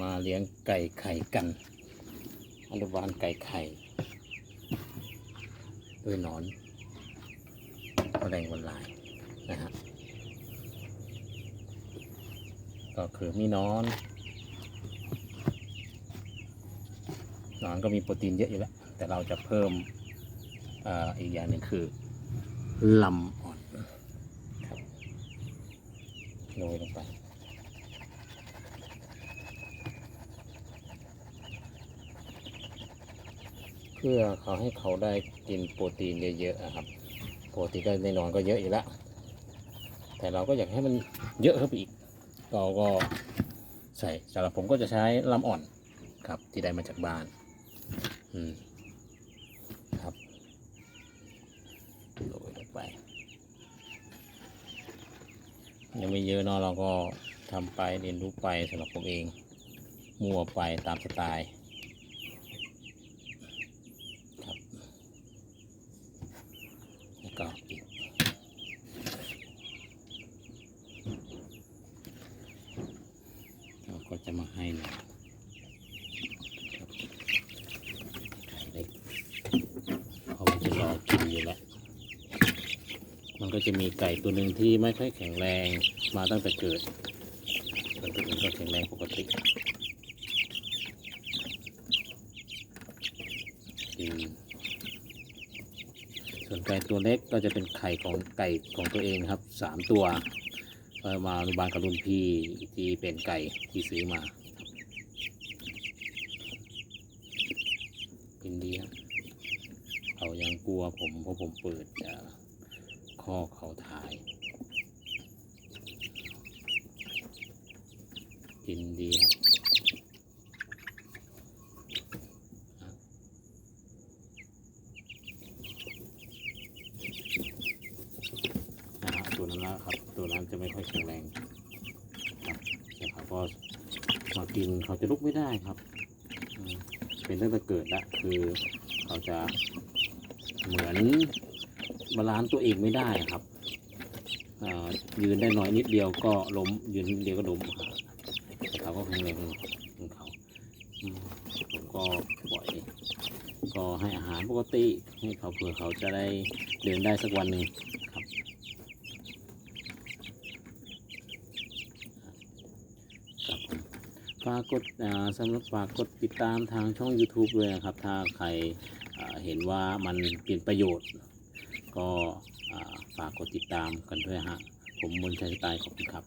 มาเลี้ยงไก่ไข่กันอนุบาลไก่ไข่ด้วยนอนแมลงวันลายนะฮะก็คือมีนอนนอนก็มีโปรตีนเยอะอยู่แล้ว แต่เราจะเพิ่มออีกอย่างหนึ่งคือลำอ่อนครับโรยลงไป เพื่อเขาให้เขาได้กินโปรตีนเยอะๆครับ โปรตีนก็แน่นอนก็เยอะอยู่แล้ว แต่เราก็อยากให้มันเยอะขึ้นไปอีก เราก็ใส่สำหรับผมก็จะใช้ลำอ่อนครับที่ได้มาจากบ้าน อืมครับโรยลงไป ยังไม่เยอะเนาะเราก็ทำไปเรียนรู้ไปสำหรับผมเอง มั่วไปตามสไตล์ ครับแล้วก็อีกเราก็ จะมาให้เลยครับเขามันจะรอกินอยู่แล้ว มันก็จะมีไก่ตัวหนึ่งที่ไม่ค่อยแข็งแรงมาตั้งแต่เกิดส่วนตัวอื่นก็แข็งแรงปกติส่วนไก่ตัวเล็กก็จะเป็นไข่ของไก่ของตัวเองครับสามตัว มาอนุบาลกับรุ่นพี่ที่เป็นไก่ที่ซื้อมากินดีครับเขายังกลัวผมเพราะผมเปิดข้อเขาถ่ายกินดีครับ นะฮะตัวนั้น นะครับตัวนั้นจะไม่ค่อยแข็งแรงครับแต่เขาก็มากินเขาจะลุกไม่ได้ครับ เป็นตั้งแต่เกิดละคือเขาจะเหมือนบาลานซ์ตัวเองไม่ได้ครับยืนได้น้อยนิดเดียวก็ล้มยืนนิดเดียวก็ล้มครับแต่เขาก็แข็งแรงของเขาผมก็ปล่อยก็ให้อาหารปกติให้เขาเผื่อเขาจะได้เดินได้สักวันหนึ่ง ครับฝากกดสำหรับฝากกดติดตามทางช่อง YouTube ด้วยนะครับ ถ้าใครเห็นว่ามันเป็นประโยชน์ ก็ฝากกดติดตามกันด้วยฮะ ผมมนชัยสไตล์ขอบคุณครับ